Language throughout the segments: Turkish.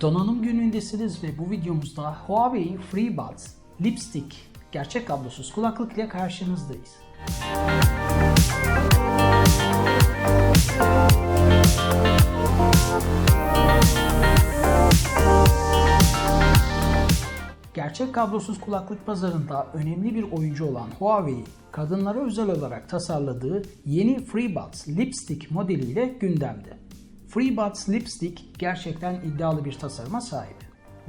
Donanım günündesiniz ve bu videomuzda Huawei FreeBuds Lipstick gerçek kablosuz kulaklık ile karşınızdayız. Gerçek kablosuz kulaklık pazarında önemli bir oyuncu olan Huawei, kadınlara özel olarak tasarladığı yeni FreeBuds Lipstick modeliyle gündemde. FreeBuds Lipstick gerçekten iddialı bir tasarıma sahip.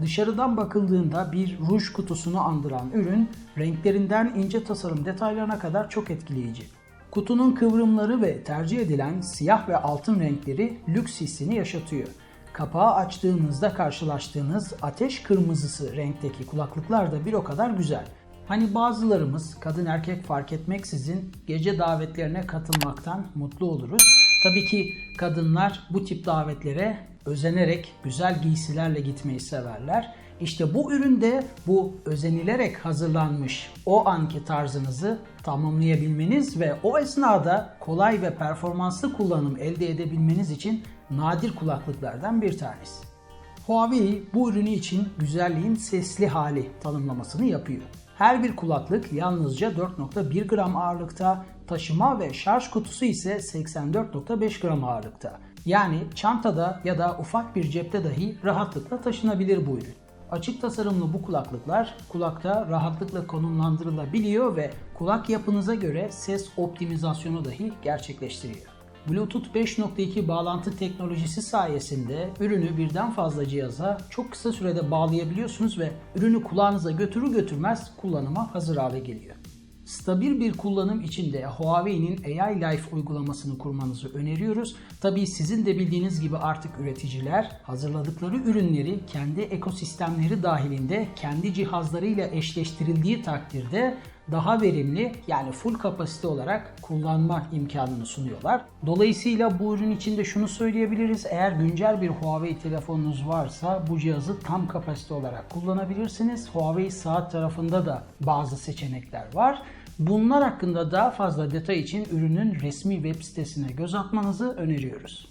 Dışarıdan bakıldığında bir ruj kutusunu andıran ürün, renklerinden ince tasarım detaylarına kadar çok etkileyici. Kutunun kıvrımları ve tercih edilen siyah ve altın renkleri lüks hissini yaşatıyor. Kapağı açtığınızda karşılaştığınız ateş kırmızısı renkteki kulaklıklar da bir o kadar güzel. Hani bazılarımız kadın erkek fark etmeksizin gece davetlerine katılmaktan mutlu oluruz. Tabii ki kadınlar bu tip davetlere özenerek güzel giysilerle gitmeyi severler. İşte bu üründe bu özenilerek hazırlanmış o anki tarzınızı tamamlayabilmeniz ve o esnada kolay ve performanslı kullanım elde edebilmeniz için nadir kulaklıklardan bir tanesi. Huawei bu ürünü için güzelliğin sesli hali tanımlamasını yapıyor. Her bir kulaklık yalnızca 4.1 gram ağırlıkta, taşıma ve şarj kutusu ise 84.5 gram ağırlıkta. Yani çantada ya da ufak bir cepte dahi rahatlıkla taşınabilir bu ürün. Açık tasarımlı bu kulaklıklar kulakta rahatlıkla konumlandırılabiliyor ve kulak yapınıza göre ses optimizasyonu dahi gerçekleştiriyor. Bluetooth 5.2 bağlantı teknolojisi sayesinde ürünü birden fazla cihaza çok kısa sürede bağlayabiliyorsunuz ve ürünü kulağınıza götürür götürmez kullanıma hazır hale geliyor. Stabil bir kullanım için de Huawei'nin AI Life uygulamasını kurmanızı öneriyoruz. Tabii sizin de bildiğiniz gibi artık üreticiler hazırladıkları ürünleri kendi ekosistemleri dahilinde kendi cihazlarıyla eşleştirildiği takdirde daha verimli yani full kapasite olarak kullanma imkanını sunuyorlar. Dolayısıyla bu ürün için de şunu söyleyebiliriz. Eğer güncel bir Huawei telefonunuz varsa bu cihazı tam kapasite olarak kullanabilirsiniz. Huawei saat tarafında da bazı seçenekler var. Bunlar hakkında daha fazla detay için ürünün resmi web sitesine göz atmanızı öneriyoruz.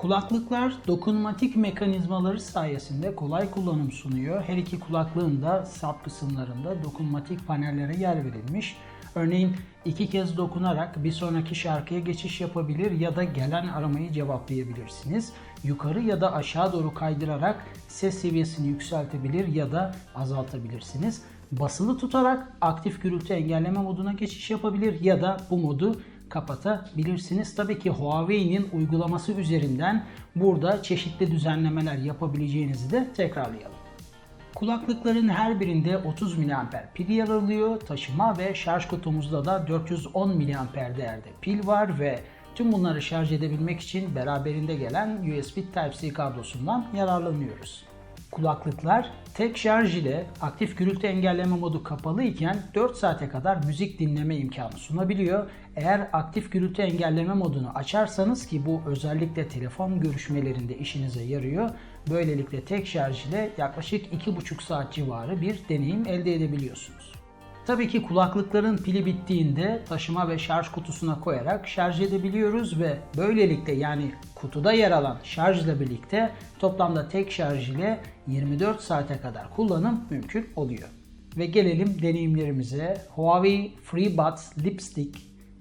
Kulaklıklar dokunmatik mekanizmaları sayesinde kolay kullanım sunuyor. Her iki kulaklığın da sap kısımlarında dokunmatik panellere yer verilmiş. Örneğin iki kez dokunarak bir sonraki şarkıya geçiş yapabilir ya da gelen aramayı cevaplayabilirsiniz. Yukarı ya da aşağı doğru kaydırarak ses seviyesini yükseltebilir ya da azaltabilirsiniz. Basılı tutarak aktif gürültü engelleme moduna geçiş yapabilir ya da bu modu kapatabilirsiniz. Tabii ki Huawei'nin uygulaması üzerinden burada çeşitli düzenlemeler yapabileceğinizi de tekrarlayalım. Kulaklıkların her birinde 30 mAh pil yer alıyor. Taşıma ve şarj kutumuzda da 410 mAh değerde pil var ve tüm bunları şarj edebilmek için beraberinde gelen USB Type-C kablosundan yararlanıyoruz. Kulaklıklar tek şarj ile aktif gürültü engelleme modu kapalı iken 4 saate kadar müzik dinleme imkanı sunabiliyor. Eğer aktif gürültü engelleme modunu açarsanız ki bu özellikle telefon görüşmelerinde işinize yarıyor. Böylelikle tek şarj ile yaklaşık 2,5 saat civarı bir deneyim elde edebiliyorsunuz. Tabii ki kulaklıkların pili bittiğinde taşıma ve şarj kutusuna koyarak şarj edebiliyoruz ve böylelikle yani kutuda yer alan şarjla birlikte toplamda tek şarj ile 24 saate kadar kullanım mümkün oluyor. Ve gelelim deneyimlerimize. Huawei FreeBuds Lipstick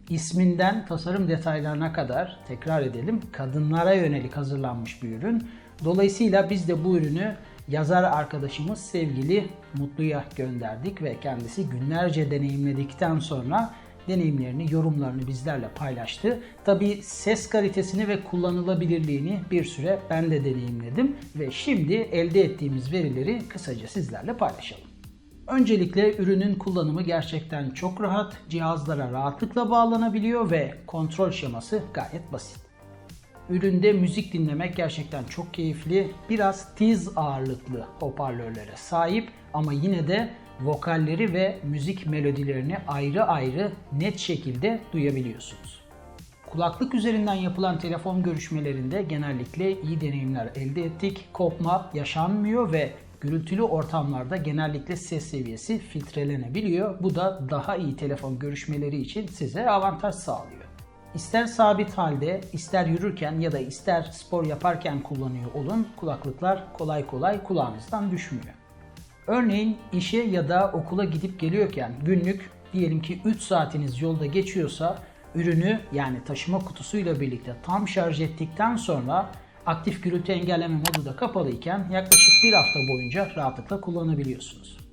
isminden tasarım detaylarına kadar tekrar edelim. Kadınlara yönelik hazırlanmış bir ürün. Dolayısıyla biz de bu ürünü yazar arkadaşımız sevgili Mutlu'ya gönderdik ve kendisi günlerce deneyimledikten sonra deneyimlerini, yorumlarını bizlerle paylaştı. Tabi ses kalitesini ve kullanılabilirliğini bir süre ben de deneyimledim ve şimdi elde ettiğimiz verileri kısaca sizlerle paylaşalım. Öncelikle ürünün kullanımı gerçekten çok rahat, cihazlara rahatlıkla bağlanabiliyor ve kontrol şeması gayet basit. Üründe müzik dinlemek gerçekten çok keyifli. Biraz tiz ağırlıklı hoparlörlere sahip ama yine de vokalleri ve müzik melodilerini ayrı ayrı net şekilde duyabiliyorsunuz. Kulaklık üzerinden yapılan telefon görüşmelerinde genellikle iyi deneyimler elde ettik. Kopma yaşanmıyor ve gürültülü ortamlarda genellikle ses seviyesi filtrelenebiliyor. Bu da daha iyi telefon görüşmeleri için size avantaj sağlıyor. İster sabit halde, ister yürürken ya da ister spor yaparken kullanıyor olun, kulaklıklar kolay kolay kulağınızdan düşmüyor. Örneğin işe ya da okula gidip geliyorken günlük diyelim ki 3 saatiniz yolda geçiyorsa ürünü yani taşıma kutusuyla birlikte tam şarj ettikten sonra aktif gürültü engelleme modu da kapalı iken yaklaşık bir hafta boyunca rahatlıkla kullanabiliyorsunuz.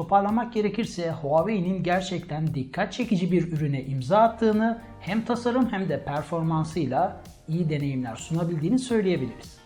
Toparlamak gerekirse Huawei'nin gerçekten dikkat çekici bir ürüne imza attığını hem tasarım hem de performansıyla iyi deneyimler sunabildiğini söyleyebiliriz.